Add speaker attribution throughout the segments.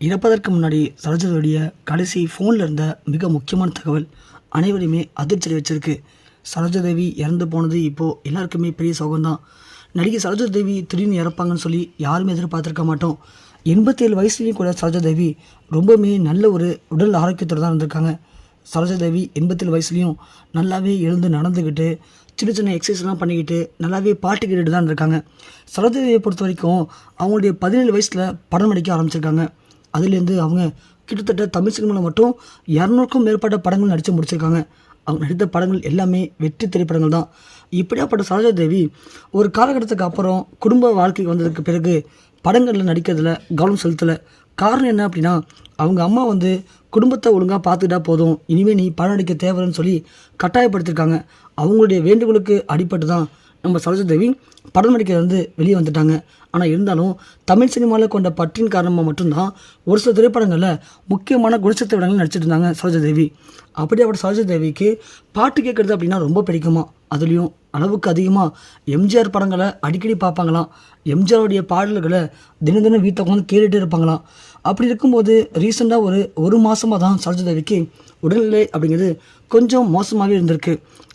Speaker 1: இறப்பதற்கு முன்னாடி சரோஜாவுடைய கடைசி ஃபோனில் இருந்த மிக முக்கியமான தகவல் அனைவரையுமே அதிர்ச்சி வச்சிருக்கு சரோஜாதேவி இறந்து போனது இப்போது எல்லாருக்குமே பெரிய சோகம்தான். நடிகை சரோஜாதேவி திடீர்னு இறப்பாங்கன்னு சொல்லி யாருமே எதிர்பார்த்துருக்க மாட்டோம். எண்பத்தேழு வயசுலேயும் கூட சரோஜாதேவி ரொம்பவுமே நல்ல ஒரு உடல் ஆரோக்கியத்தோடு தான் இருந்திருக்காங்க. சரோஜாதேவி எண்பத்தேழு வயசுலேயும் நல்லாவே எழுந்து நடந்துக்கிட்டு சின்ன சின்ன எக்ஸசைஸ்லாம் பண்ணிக்கிட்டு நல்லாவே பாட்டு கேட்டுட்டு தான் இருக்காங்க சரோஜாதேவியை பொறுத்த வரைக்கும் அவங்களுடைய பதினேழு வயசில் படம் நடிக்க ஆரம்பிச்சிருக்காங்க. அதுலேருந்து அவங்க கிட்டத்தட்ட தமிழ் சினிமாவில் மட்டும் இரநூறுக்கும் மேற்பட்ட படங்கள் நடித்து முடிச்சிருக்காங்க. அவங்க நடித்த படங்கள் எல்லாமே வெற்றி திரைப்படங்கள் தான். இப்படியாப்பட்ட சரோஜா தேவி ஒரு காலகட்டத்துக்கு அப்புறம் குடும்ப வாழ்க்கைக்கு வந்ததுக்கு பிறகு படங்களில் நடிக்கிறதுல கவனம் செலுத்தலை. காரணம் என்ன அப்படின்னா அவங்க அம்மா வந்து குடும்பத்தை ஒழுங்காக பார்த்துக்கிட்டா போதும். இனிமேல் நீ படம் நடிக்க தேவைன்னு சொல்லி கட்டாயப்படுத்தியிருக்காங்க அவங்களுடைய வேண்டுகோளுக்கு அடிப்பட்டு தான் நம்ம சரோஜா தேவி படம் நடிக்கிறது வந்து வெளியே வந்துட்டாங்க. ஆனால் இருந்தாலும் தமிழ் சினிமாவில் கொண்ட பற்றின் காரணமாக மட்டும்தான் ஒரு சில திரைப்படங்களில் முக்கியமான குணச்சித்த இடங்கள் நடிச்சிட்டு இருந்தாங்க சரோஜா தேவி. அப்படியாப்பட்ட சரோஜா தேவிக்கு பாட்டு கேட்குறது அப்படின்னா ரொம்ப பிடிக்குமா? அதுலேயும் அளவுக்கு அதிகமாக எம்ஜிஆர் படங்களை அடிக்கடி பார்ப்பாங்களாம். எம்ஜிஆருடைய பாடல்களை தினம் தினம் வீட்டில் உட்காந்து கேட்டுகிட்டே இருப்பாங்களாம். அப்படி இருக்கும்போது ரீசெண்டாக ஒரு ஒரு மாதமாக தான் சரோஜா தேவிக்கு உடல்நிலை அப்படிங்கிறது கொஞ்சம் மோசமாகவே இருந்திருக்கு.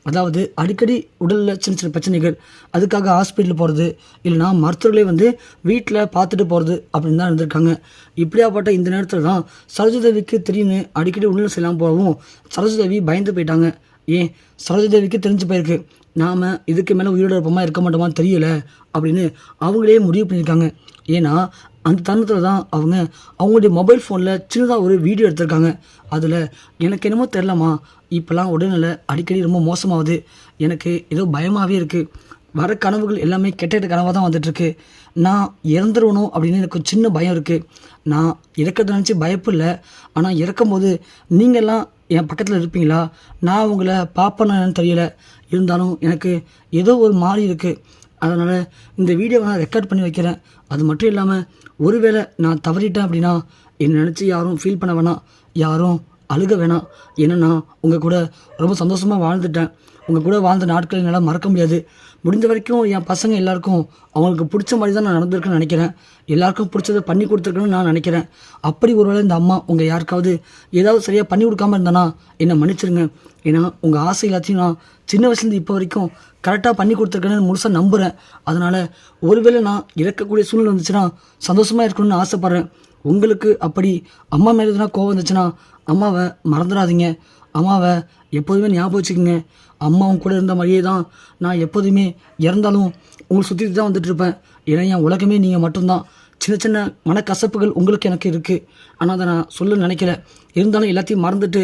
Speaker 1: அதாவது அடிக்கடி உடலில் சின்ன சின்ன பிரச்சனைகள் அதுக்காக ஹாஸ்பிட்டல் போகிறது இல்லைனா மருத்துவர்களே வந்து வீட்டில் பார்த்துட்டு போகிறது அப்படின்னு தான் இருந்திருக்காங்க. இப்படியாப்பட்ட இந்த நேரத்தில் தான் சரோஜதேவிக்கு திடீர்னு அடிக்கடி உடல்நிலை செய்யலாம் போகவும் சரோஜதேவி பயந்து போயிட்டாங்க. ஏன்? சரோஜதேவிக்கு தெரிஞ்சு போயிருக்கு. நாம் இதுக்கு மேலே உயிரோட இருப்போமா இருக்க மாட்டோமான்னு தெரியலை அப்படின்னு அவங்களே முடிவு பண்ணியிருக்காங்க. ஏன்னா அந்த தருணத்தில் தான் அவங்க அவங்களுடைய மொபைல் ஃபோனில் சின்னதாக ஒரு வீடியோ எடுத்திருக்காங்க. அதில் எனக்கு என்னமோ தெரிலம்மா இப்போல்லாம் உடல்நிலை அடிக்கடி ரொம்ப மோசமாகுது. எனக்கு ஏதோ பயமாகவே இருக்குது வர கனவுகள் எல்லாமே கெட்ட கெட்ட கனவாக தான் வந்துட்டுருக்கு. நான் இறந்துருவணும் அப்படின்னு எனக்கு சின்ன பயம் இருக்குது நான் இறக்கிறத நினச்சி பயப்பு இல்லை. ஆனால் இறக்கும்போது நீங்கள்லாம் என் பக்கத்தில் இருப்பீங்களா? நான் உங்களை பார்ப்பேன்னு தெரியல. இருந்தாலும் எனக்கு ஏதோ ஒரு மாதிரி இருக்குது அதனால் இந்த வீடியோவை நான் ரெக்கார்ட் பண்ணி வைக்கிறேன். அது மட்டும் இல்லாமல் ஒருவேளை நான் தவறிட்டேன் அப்படின்னா என்னை நினச்சி யாரும் ஃபீல் பண்ண வேணாம். யாரும் அழுக வேணாம். ஏன்னா உங்கள் கூட ரொம்ப சந்தோஷமாக வாழ்ந்துட்டேன். உங்கள் கூட வாழ்ந்த நாட்களை என்னால் மறக்க முடியாது. முடிஞ்ச வரைக்கும் என் பசங்க எல்லாருக்கும் அவங்களுக்கு பிடிச்ச மாதிரி தான் நான் நடந்திருக்கேன்னு நினைக்கிறேன். எல்லாருக்கும் பிடிச்சதை பண்ணி கொடுத்துருக்கணும்னு நான் நினைக்கிறேன். அப்படி ஒருவேளை இந்த அம்மா உங்கள் யாருக்காவது ஏதாவது சரியாக பண்ணி கொடுக்காம இருந்தேன்னா என்னை மன்னிச்சிருங்க. ஏன்னா உங்கள் ஆசை எல்லாத்தையும் நான் சின்ன வயசுலேருந்து இப்போ வரைக்கும் கரெக்டாக பண்ணி கொடுத்துருக்கேன்னு முழுசாக நம்புகிறேன் அதனால் ஒருவேளை நான் இறக்கக்கூடிய சூழ்நிலை வந்துச்சுன்னா சந்தோஷமாக இருக்கணும்னு ஆசைப்பட்றேன். உங்களுக்கு அப்படி அம்மா மேலே எதுனா கோவம் வந்துச்சுன்னா அம்மாவை மறந்துடாதீங்க. அம்மாவை எப்போதுமே ஞாபகம் வச்சுக்கோங்க. அம்மாவும் கூட இருந்த மாதிரியே தான் நான் எப்போதுமே இறந்தாலும் உங்களை சுற்றி தான் வந்துட்டு இருப்பேன். ஏன்னா என் உலகமே நீங்கள் மட்டும்தான். சின்ன சின்ன மனக்கசப்புகள் உங்களுக்கு எனக்கு இருக்குது ஆனால் அதை நான் சொல்ல நினைக்கல. இருந்தாலும் எல்லாத்தையும் மறந்துட்டு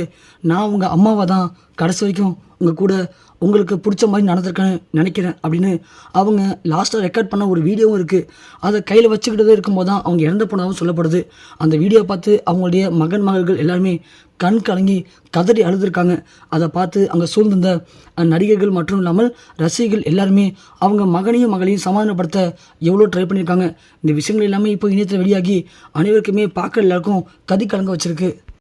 Speaker 1: நான் உங்கள் அம்மாவை தான் கடைசி வரைக்கும் உங்கள் கூட உங்களுக்கு பிடிச்ச மாதிரி நடந்திருக்கேன்னு நினைக்கிறேன் அப்படின்னு அவங்க லாஸ்ட்டாக ரெக்கார்ட் பண்ண ஒரு வீடியோவும் இருக்குது அதை கையில் வச்சுக்கிட்டதே இருக்கும்போது தான் அவங்க இறந்து போனதாகவும் சொல்லப்படுது. அந்த வீடியோ பார்த்து அவங்களுடைய மகன் மகள்கள் எல்லாருமே கண் கலங்கி கதறி அழுதுருக்காங்க. அதை பார்த்து அங்கே சூழ்ந்திருந்த நடிகர்கள் மற்றும் இல்லாமல் ரசிகர்கள் எல்லாருமே அவங்க மகனையும் மகளையும் சமாதானப்படுத்த எவ்வளோ ட்ரை பண்ணியிருக்காங்க. இந்த விஷயங்கள் எல்லாமே இப்போ இணையத்தில் வெளியாகி அனைவருக்குமே பார்க்க எல்லாருக்கும் கதி கலங்க வச்சுருக்கு.